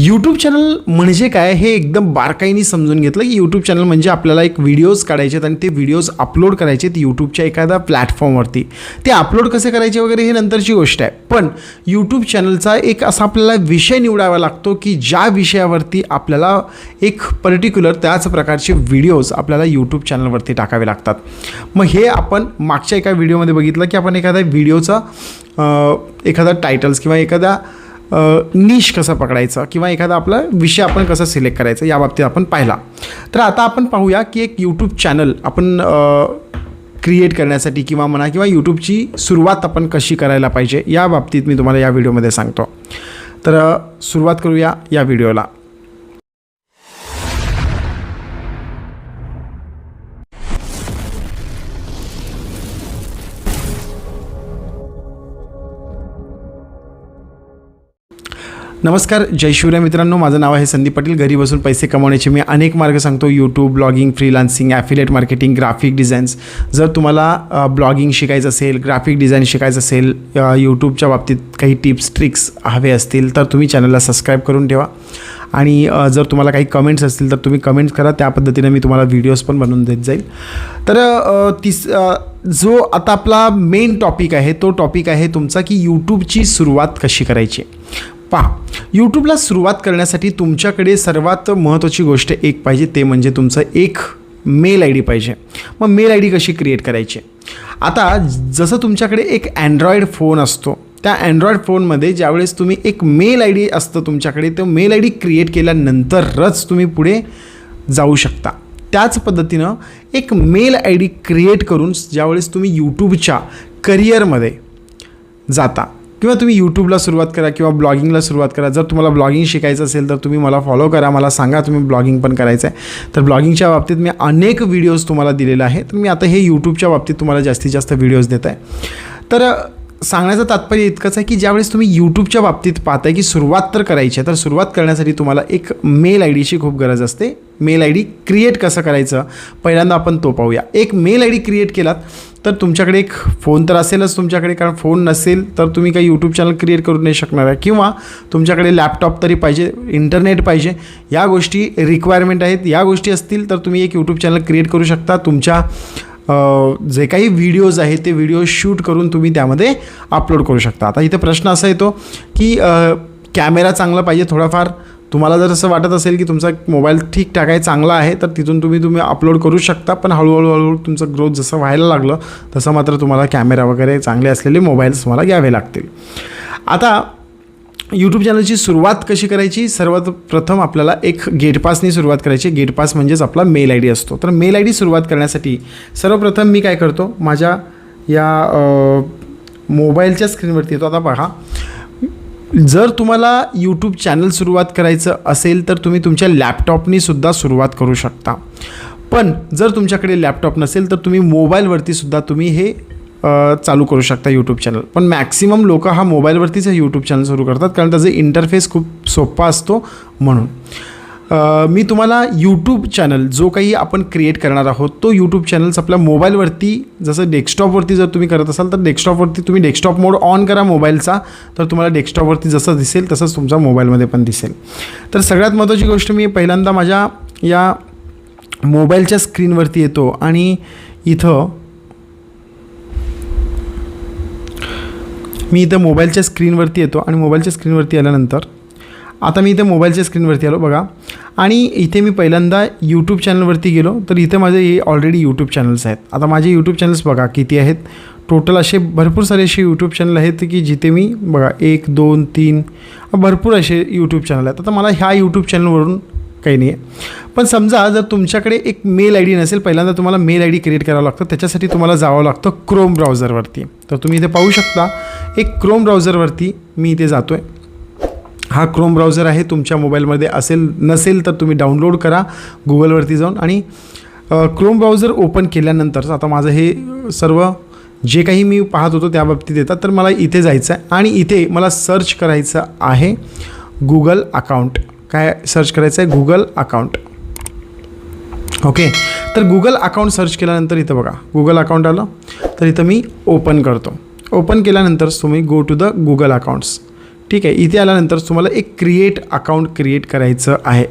YouTube channel म्हणजे काय? हे एकदम बारकाईने समजून घेतलं की यूट्यूब चॅनल म्हणजे आपल्याला एक व्हिडिओज काढायचे आहेत आणि ते व्हिडिओज अपलोड करायचे आहेत यूट्यूबच्या एखाद्या प्लॅटफॉर्मवरती ते अपलोड कसे करायचे वगैरे हे नंतरची गोष्ट आहे. पण यूट्यूब चॅनलचा एक असा आपल्याला विषय निवडावा लागतो की ज्या विषयावरती आपल्याला एक पर्टिक्युलर त्याच प्रकारचे व्हिडिओज आपल्याला यूट्यूब चॅनलवरती टाकावे लागतात. मग हे आपण मागच्या एका व्हिडिओमध्ये बघितलं की आपण एखाद्या व्हिडिओचा एखादा टायटल्स किंवा एखादा निश कसं पकडायचं किंवा एखादा आपला विषय आपण कसा सिलेक्ट करायचं या बाबतीत आपण पाहिला. तर आता आपण पाहूया की एक यूट्यूब चॅनल आपण क्रिएट करण्यासाठी किंवा म्हणा किंवा यूट्यूबची सुरुवात आपण कशी करायला पाहिजे या बाबतीत मी तुम्हाला या व्हिडिओमध्ये सांगतो. तर सुरुवात करूया या व्हिडिओला नमस्कार जय शिवराय मित्रांनो. माझं नाव आहे संदीप पाटील. घरी बसून पैसे कमवण्याचे मी अनेक मार्ग सांगतो. YouTube blogging freelancing affiliate marketing graphic designs जर तुम्हाला ब्लॉगिंग शिकायचं असेल ग्राफिक डिझाईन शिकायचं असेल यूट्यूबच्या बाबतीत काही टिप्स ट्रिक्स हवे असतील तर तुम्ही चॅनलला सबस्क्राईब करून ठेवा. आणि जर तुम्हाला काही कमेंट्स असतील तर तुम्ही कमेंट्स करा. त्या पद्धतीने मी तुम्हाला व्हिडिओज पण बनवून देत जाईल. तर तिस जो आता आपला मेन टॉपिक आहे तो टॉपिक आहे तुमचा की यूट्यूबची सुरुवात कशी करायची? पहा यूट्यूबला सुरुवात करण्यासाठी तुमच्याकडे सर्वात महत्त्वाची गोष्ट एक पाहिजे ते म्हणजे तुमचं एक मेल आय डी पाहिजे. मग मेल आय डी कशी क्रिएट करायची? आता जसं तुमच्याकडे एक अँड्रॉईड फोन असतो त्या अँड्रॉईड फोनमध्ये ज्यावेळेस तुम्ही एक मेल आय डी असतं तुमच्याकडे तो मेल आय डी क्रिएट केल्यानंतरच तुम्ही पुढे जाऊ शकता. त्याच पद्धतीनं एक मेल आय डी क्रिएट करून ज्यावेळेस तुम्ही यूट्यूबच्या करिअरमध्ये जाता किंवा तुम्ही यूट्यूबला सुरुवात करा किंवा ब्लॉगिंगला सुरुवात करा. जर तुम्हाला ब्लॉगिंग शिकायचं असेल तर तुम्ही मला फॉलो करा. मला सांगा तुम्ही ब्लॉगिंग पण करायचं आहे तर ब्लॉगिंगच्या बाबतीत मी अनेक व्हिडिओज तुम्हाला दिलेले आहे तर मी आता हे यूट्यूबच्या बाबतीत तुम्हाला जास्तीत जास्त व्हिडिओज देत आहे. तर सांगण्याचं तात्पर्य इतकंच आहे की ज्यावेळेस तुम्ही यूट्यूबच्या बाबतीत पाहताय की सुरुवात तर करायची आहे तर सुरुवात करण्यासाठी तुम्हाला एक मेल आय डीची खूप गरज असते. मेल आय डी क्रिएट कसं करायचं? पहिल्यांदा आपण तो पाहूया. एक मेल आय डी क्रिएट केलात तर तुमच्याकडे एक फोन तर असेलच तुमच्याकडे कारण फोन नसेल तर तुम्ही काही यूट्यूब चॅनल क्रिएट करू नाही शकणार आहे. किंवा तुमच्याकडे लॅपटॉप तरी पाहिजे इंटरनेट पाहिजे या गोष्टी रिक्वायरमेंट आहेत. या गोष्टी असतील तर तुम्ही एक यूट्यूब चॅनल क्रिएट करू शकता. तुमच्या जे काही व्हिडिओज आहेत ते व्हिडिओ शूट करून तुम्ही त्यामध्ये अपलोड करू शकता. आता इथे प्रश्न असा येतो की कॅमेरा चांगला पाहिजे थोडाफार? तुम्हाला जर असं वाटत असेल की तुमचा मोबाईल ठीकठाक आहे चांगला आहे तर तिथून तुम्ही तुम्ही अपलोड करू शकता. पण हळूहळू हळूहळू तुमचं ग्रोथ जसं व्हायला लागलं तसं मात्र तुम्हाला कॅमेरा वगैरे चांगले असलेले मोबाईल्स तुम्हाला घ्यावे लागतील. आता यूट्यूब चॅनलची सुरुवात कशी करायची? सर्वात प्रथम आपल्याला एक गेटपासनी सुरुवात करायची. गेटपास म्हणजेच आपला मेल आय डी असतो. तर मेल आय डी सुरुवात करण्यासाठी सर्वप्रथम मी काय करतो? माझ्या या मोबाईलच्या स्क्रीनवरती येतो. आता पहा जर तुम्हाला यूट्यूब चॅनल सुरुवात करायचं असेल तर तुम्ही तुमच्या लॅपटॉपनी सुद्धा सुरुवात करू शकता. पण जर तुमच्याकडे लॅपटॉप नसेल तर तुम्ही मोबाईलवरती सुद्धा तुम्ही हे चालू करू शकता यूट्यूब चॅनल पण मॅक्सिमम लोक हा मोबाईलवरतीच हे यूट्यूब चॅनल सुरू करतात कारण त्याचा इंटरफेस खूप सोपा असतो म्हणून. मी तुम्हाला यूट्यूब चॅनल जो काही आपण क्रिएट करणार आहोत तो यूट्यूब चॅनल्स आपल्या मोबाईलवरती जसं डेस्कटॉपवरती जर तुम्ही करत असाल तर डेस्कटॉपवरती तुम्ही डेस्कटॉप मोड ऑन करा मोबाईलचा तर तुम्हाला डेस्कटॉपवरती जसं दिसेल तसंच तुमचा मोबाईलमध्ये पण दिसेल. तर सगळ्यात महत्त्वाची गोष्ट मी पहिल्यांदा माझ्या या मोबाईलच्या स्क्रीनवरती येतो आणि इथं मी इथं मोबाईलच्या स्क्रीनवरती येतो आणि मोबाईलच्या स्क्रीनवरती आल्यानंतर आता मी इथे मोबाईलच्या स्क्रीनवरती आलो बघा. आणि इथे मी पहिल्यांदा यूट्यूब चॅनलवरती गेलो तर इथे माझे हे ऑलरेडी यूट्यूब चॅनल्स आहेत. आता माझे यूट्यूब चॅनल्स बघा किती आहेत. टोटल असे भरपूर सारे असे यूट्यूब चॅनल आहेत की जिथे मी बघा एक दोन तीन भरपूर असे यूट्यूब चॅनल आहेत. आता मला ह्या यूट्यूब चॅनलवरून काही नाही आहे पण समजा जर तुमच्याकडे एक मेल आय डी नसेल पहिल्यांदा तुम्हाला मेल आय डी क्रिएट करावं लागतं. त्याच्यासाठी तुम्हाला जावं लागतं क्रोम ब्राउझरवरती तर तुम्ही इथे पाहू शकता एक क्रोम ब्राउझरवरती मी इथे जातो आहे हा क्रोम ब्राउझर आहे तुमच्या मोबाईलमध्ये असेल नसेल तर तुम्ही डाउनलोड करा गुगलवरती जाऊन. आणि क्रोम ब्राउझर ओपन केल्यानंतर आता माझं हे सर्व जे काही मी पाहत होतो त्या बाबतीत येतात तर मला इथे जायचं आहे. आणि इथे मला सर्च करायचं आहे गुगल अकाउंट काय सर्च करायचं आहे? गुगल अकाउंट ओके तर गुगल अकाउंट सर्च केल्यानंतर इथं बघा गुगल अकाउंट आलं तर इथं मी ओपन करतो. ओपन केल्यानंतर तुम्ही go to the Google accounts ठीक आहे इथे आल्यानंतर तुम्हाला एक क्रिएट अकाउंट क्रिएट करायचं आहे.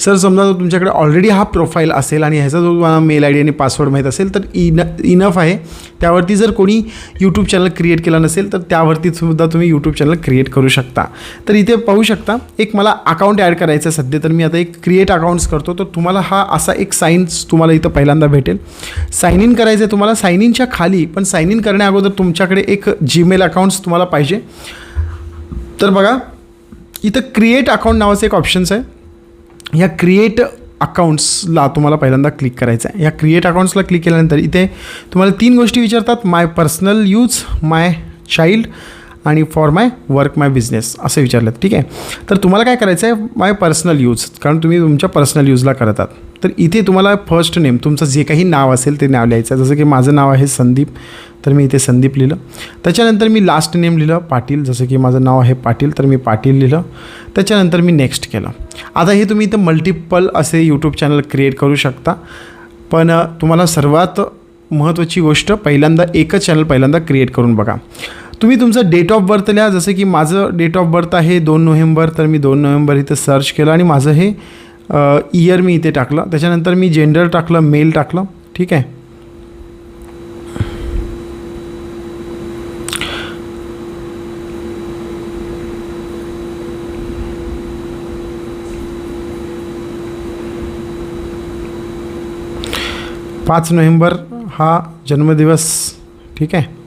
सर समजा जर तुमच्याकडे ऑलरेडी हा प्रोफाईल असेल आणि ह्याचा जो तुम्हाला मेल आय डी आणि पासवर्ड माहीत असेल तर इन इनफ आहे. त्यावरती जर कोणी यूट्यूब चॅनल क्रिएट केला नसेल तर त्यावरती सुद्धा तुम्ही यूट्यूब चॅनल क्रिएट करू शकता. तर इथे पाहू शकता एक मला अकाउंट ॲड करायचं आहे सध्या तर मी आता एक क्रिएट अकाउंट्स करतो. तर तुम्हाला हा असा एक साईन्स तुम्हाला इथं पहिल्यांदा भेटेल. साईन इन करायचं आहे तुम्हाला साईन इनच्या खाली पण साईन इन करण्या अगोदर तुमच्याकडे एक जीमेल अकाउंट्स तुम्हाला पाहिजे. तर बघा इथं क्रिएट अकाउंट नावाचं एक ऑप्शन्स आहे. ह्या क्रिएट अकाउंट्सला तुम्हाला पहिल्यांदा क्लिक करायचं आहे. या क्रिएट अकाउंट्सला क्लिक केल्यानंतर इथे तुम्हाला तीन गोष्टी विचारतात. My personal use my child आणि for my work my business असं विचारलं. ठीक आहे? तर तुम्हाला काय करायचं आहे माय पर्सनल यूज कारण तुम्ही तुमच्या पर्सनल यूजला करत आहात तर इथे तुम्हाला फर्स्ट नेम तुमचं जे काही नाव असेल ते नाव लिहायचं आहे. जसं की माझं नाव आहे संदीप तर मी इथे संदीप लिहिलं. त्याच्यानंतर मी लास्ट नेम लिहिलं पाटील. जसं की माझं नाव आहे पाटील तर मी पाटील लिहिलं. त्याच्यानंतर मी नेक्स्ट केलं. आता हे तुम्ही इथं मल्टिपल असे यूट्यूब चॅनल क्रिएट करू शकता. पण तुम्हाला सर्वात महत्त्वाची गोष्ट पहिल्यांदा एकच चॅनल पहिल्यांदा क्रिएट करून बघा. तुम्ही तुमचं डेट ऑफ बर्थ लिहा. जसं की माझं डेट ऑफ बर्थ आहे दोन नोव्हेंबर तर मी दोन नोव्हेंबर इथं सर्च केलं आणि माझं हे इयर मी इथे टाकलं. त्याच्यानंतर मी जेंडर टाकलं मेल टाकलं. ठीक आहे? पाच नोव्हेंबर हा जन्मदिवस. ठीक आहे?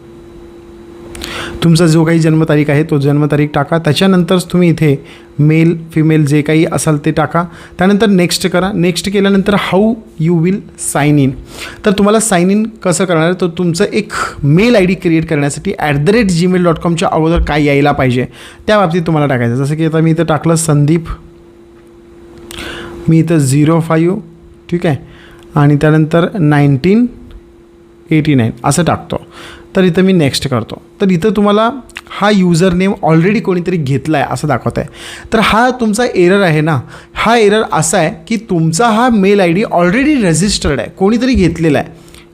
तुमचा जो काही जन्मतारीख आहे तो जन्मतारीख टाका. त्याच्यानंतरच तुम्ही इथे मेल फिमेल जे काही असाल ते टाका. त्यानंतर नेक्स्ट करा. नेक्स्ट केल्यानंतर how you will sign in तर तुम्हाला साईन इन कसं करणार आहे? तर तुमचं एक मेल आय डी क्रिएट करण्यासाठी at the rate Gmail dot कॉमच्या अगोदर काय यायला पाहिजे त्या बाबतीत तुम्हाला टाकायचं. जसं की आता मी इथं टाकलं संदीप. मी इथं झिरो फायू ठीक आहे? आणि त्यानंतर नाईन्टीन एटी नाईन असं टाकतो. तर इथं मी नेक्स्ट करतो. तर इथं तुम्हाला हा युजर नेम ऑलरेडी कोणीतरी घेतला आहे असं दाखवत आहे तर हा तुमचा एरर आहे ना हा एरर असा आहे की तुमचा हा mail I D already registered आहे कोणीतरी घेतलेला आहे.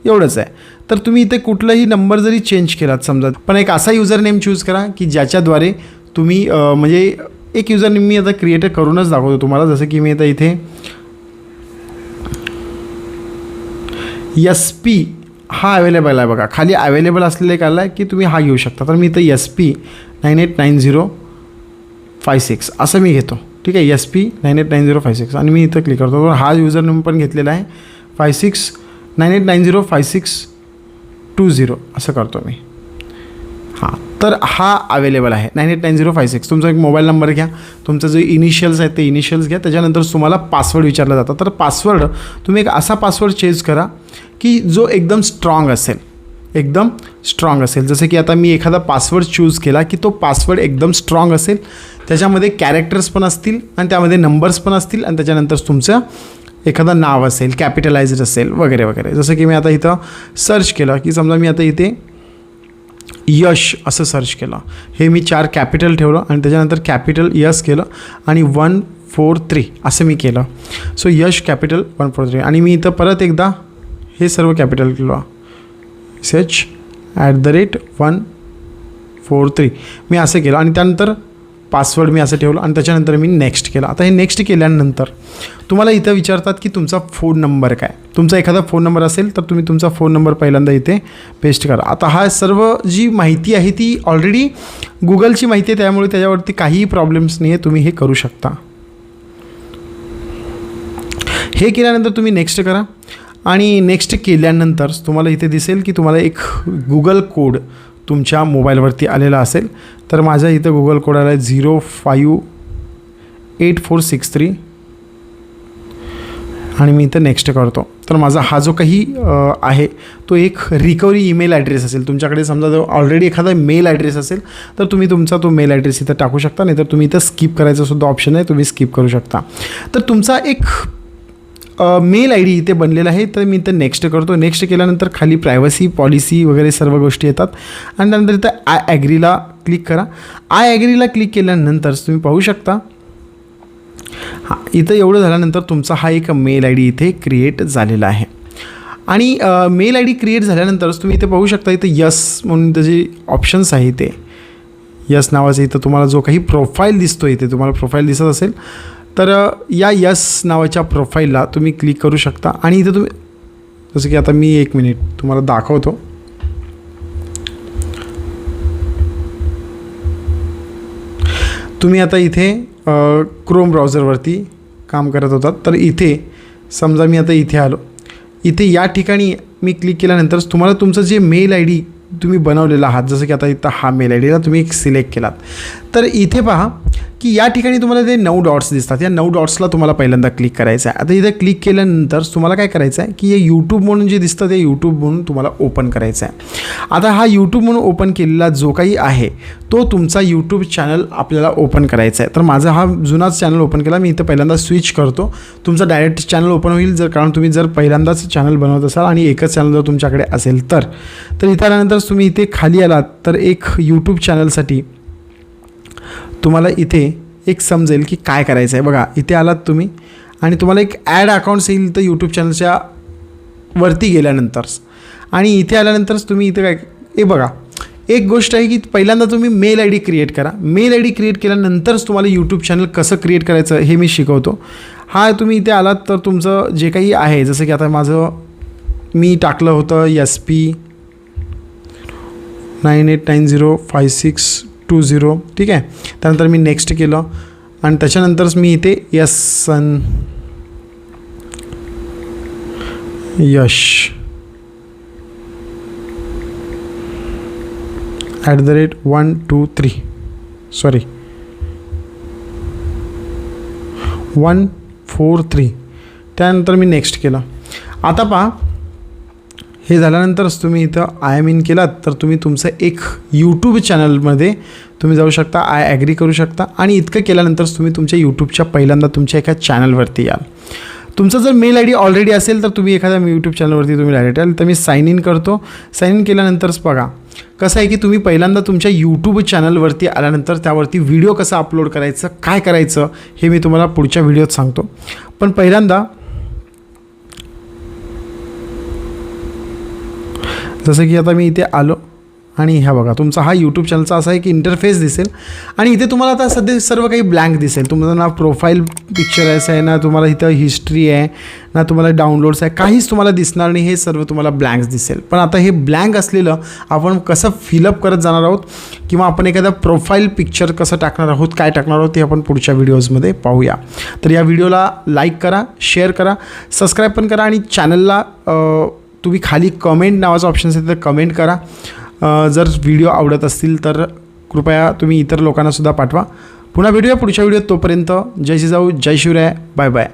एवढंच आहे. तर तुम्ही इथे कुठलाही नंबर जरी चेंज केलात समजा पण एक असा युजर नेम चूज करा की ज्याच्याद्वारे तुम्ही म्हणजे एक युजर नेम मी आता क्रिएट करूनच दाखवतो तुम्हाला जसं की मी आता इथे एस पी हा अवेलेबल आहे बघा. खाली अवेलेबल असलेले एक आला आहे की तुम्ही हा घेऊ शकता. तर मी इथं S P nine eight nine zero five six असं मी घेतो. ठीक आहे? S P nine eight nine zero five six आणि मी इथं क्लिक करतो. हा युजर नेम पण घेतलेला आहे. Five six nine eight nine zero five six two zero असं करतो मी. तर हा अवेलेबल आहे. Nine eight nine zero five six तुमचा एक मोबाईल नंबर घ्या. तुमचं जे इनिशियल्स आहेत ते इनिशियल्स घ्या. त्याच्यानंतर तुम्हाला पासवर्ड विचारला जातं. तर पासवर्ड तुम्ही एक असा पासवर्ड चेंज करा की जो एकदम स्ट्रॉंग असेल. एकदम स्ट्रॉंग असेल. जसं की आता मी एखादा पासवर्ड चूज केला की तो पासवर्ड एकदम स्ट्रॉंग असेल. त्याच्यामध्ये कॅरेक्टर्स पण असतील आणि त्यामध्ये नंबर्स पण असतील आणि त्याच्यानंतर तुमचं एखादं नाव असेल कॅपिटलाइज्ड असेल वगैरे वगैरे. जसं की मी आता इथं सर्च केलं की समजा मी आता इथे यश असं सर्च केलं. हे मी चार कॅपिटल ठेवलं आणि त्याच्यानंतर कॅपिटल यस केलं आणि वन फोर थ्री असं मी केलं. So Yash capital one four three आणि मी इथं परत एकदा हे सर्व कॅपिटल केलं. सेच at the rate one four three मी असं केलं. आणि त्यानंतर पासवर्ड मी असं ठेवलं आणि त्याच्यानंतर मी नेक्स्ट केलं. आता हे नेक्स्ट केल्यानंतर तुम्हाला इथं विचारतात की तुमचा फोन नंबर काय? तुमचा एखादा फोन नंबर असेल तर तुम्ही तुमचा फोन नंबर पहिल्यांदा इथे पेस्ट करा. आता हा सर्व जी माहिती आहे ती ऑलरेडी गुगलची माहिती आहे त्यामुळे त्याच्यावरती काहीही प्रॉब्लेम्स नाही आहे तुम्ही हे करू शकता. हे केल्यानंतर तुम्ही नेक्स्ट करा. आणि नेक्स्ट केल्यानंतर तुम्हाला इथे दिसेल की तुम्हाला एक गुगल कोड तुमच्या मोबाईलवरती आलेला असेल तर माझ्या इथं गुगल कोड आला आहे zero five eight four six three. आणि मी इथं नेक्स्ट करतो. तर माझा हा जो काही आहे तो एक रिकवरी ईमेल ॲड्रेस असेल. तुमच्याकडे समजा जो ऑलरेडी एखादा मेल ॲड्रेस असेल तर तुम्ही तुमचा तो मेल ॲड्रेस इथं टाकू शकता नाही तर तुम्ही इथं स्किप करायचा सुद्धा ऑप्शन आहे तुम्ही स्किप करू शकता. तर तुमचा एक मेल आय डी इथे बनलेला आहे. तर मी इथं नेक्स्ट करतो. नेक्स्ट केल्यानंतर खाली प्रायव्हसी पॉलिसी वगैरे सर्व गोष्टी येतात. आणि त्यानंतर इथं आय ॲग्रीला क्लिक करा. आय ॲग्रीला क्लिक केल्यानंतर तुम्ही पाहू शकता. हां इथं एवढं झाल्यानंतर तुमचा हा एक मेल आय डी इथे क्रिएट झालेला आहे. आणि मेल आय डी क्रिएट झाल्यानंतरच तुम्ही इथे पाहू शकता इथं यस म्हणून त्याचे ऑप्शन्स आहे ते. यस नावाचं इथं तुम्हाला जो काही प्रोफाईल दिसतो इथे तुम्हाला प्रोफाईल दिसत असेल. तर या यस नावाच्या प्रोफाईलला तुम्ही क्लिक करू शकता. आणि इथं तुम्ही जसं की आता मी एक मिनिट तुम्हाला दाखवतो. तुम्ही आता इथे क्रोम ब्राउझरवरती काम करत होतात. तर इथे समजा मी आता इथे आलो. इथे या ठिकाणी मी क्लिक केल्यानंतर तुम्हाला तुमचं जे मेल आय डी तुम्ही बनवलेला आहात जसं की आता इथं हा मेल आय डीला तुम्ही एक सिलेक्ट केलात. तर इथे पहा की या ठिकाणी तुम्हाला ते नऊ डॉट्स दिसतात या नऊ डॉट्सला तुम्हाला पहिल्यांदा क्लिक करायचं आहे. आता इथे क्लिक केल्यानंतर तुम्हाला काय करायचं आहे की हे यूट्यूब म्हणून जे दिसतं ते यूट्यूब म्हणून तुम्हाला ओपन करायचं आहे. आता हा यूट्यूब म्हणून ओपन केलेला जो काही आहे तो तुमचा यूट्यूब चॅनल आपल्याला ओपन करायचा आहे. तर माझा हा जुनाच चॅनल ओपन केला मी इथं पहिल्यांदा स्विच करतो. तुमचा डायरेक्ट चॅनल ओपन होईल जर कारण तुम्ही जर पहिल्यांदाच चॅनल बनवत असाल आणि एकच चॅनल जर तुमच्याकडे असेल तर. तर इथं आल्यानंतर तुम्ही इथे खाली आलात तर एक यूट्यूब चॅनलसाठी तुम्हाला इथे एक समजेल की काय करायचं आहे. बघा इथे आलात तुम्ही आणि तुम्हाला एक ॲड अकाउंट्स येईल तर यूट्यूब चॅनलच्या वरती गेल्यानंतरच आणि इथे आल्यानंतरच तुम्ही इथे काय हे बघा एक गोष्ट आहे की पहिल्यांदा तुम्ही मेल आय डी क्रिएट करा. मेल आय डी क्रिएट केल्यानंतरच तुम्हाला यूट्यूब चॅनल कसं क्रिएट करायचं हे मी शिकवतो. हा तुम्ही इथे आलात तर तुमचं जे काही आहे जसं की आता माझं मी टाकलं होतं S P nine eight nine zero five six two zero ठीक आहे? त्यानंतर मी नेक्स्ट केलं. आणि त्याच्यानंतरच मी इथे yes son Yash. At the rate one two three sorry one four three त्यानंतर मी नेक्स्ट केलं. आता पहा हे झाल्यानंतरच तुम्ही इथं आय एम इन केलात तर तुम्ही तुमचं एक यूट्यूब चॅनलमध्ये तुम्ही जाऊ शकता आय ॲग्री करू शकता. आणि इतकं केल्यानंतरच तुम्ही तुमच्या यूट्यूबच्या पहिल्यांदा तुमच्या एका चॅनलवरती याल. तुमचं जर मेल आय डी ऑलरेडी असेल तर तुम्ही एखाद्या यूट्यूब चॅनलवरती तुम्ही डायरेक्ट याल. तर मी साईन इन करतो. साईन इन केल्यानंतरच बघा कसं आहे की तुम्ही पहिल्यांदा तुमच्या यूट्यूब चॅनलवरती आल्यानंतर त्यावरती व्हिडिओ कसा अपलोड करायचं काय करायचं हे मी तुम्हाला पुढच्या व्हिडिओत सांगतो. पण पहिल्यांदा जसं की आता मी इथे आलो आणि ह्या बघा तुमचा हा यूट्यूब चॅनलचा असा आहे की इंटरफेस दिसेल. आणि इथे तुम्हाला आता सध्या सर्व काही ब्लँक दिसेल. तुमचं ना प्रोफाईल पिक्चर आहे आहे ना तुम्हाला इथं हिस्ट्री आहे ना तुम्हाला डाउनलोड्स आहे काहीच तुम्हाला दिसणार नाही हे सर्व तुम्हाला ब्लँक्स दिसेल. पण आता हे ब्लँक असलेलं आपण कसं फिलअप करत जाणार आहोत किंवा आपण एखादा प्रोफाईल पिक्चर कसं टाकणार आहोत काय टाकणार आहोत ते आपण पुढच्या व्हिडिओजमध्ये पाहूया. तर या व्हिडिओला लाईक करा शेअर करा सबस्क्राईब पण करा आणि चॅनलला तुम्ही खाली कमेंट नावाचं ऑप्शन असेल तर कमेंट करा. जर व्हिडिओ आवडत असतील तर कृपया तुम्ही इतर लोकांनासुद्धा पाठवा. पुन्हा भेटूया पुढच्या व्हिडिओत तोपर्यंत. जय जिजाऊ जय शिवराय बाय बाय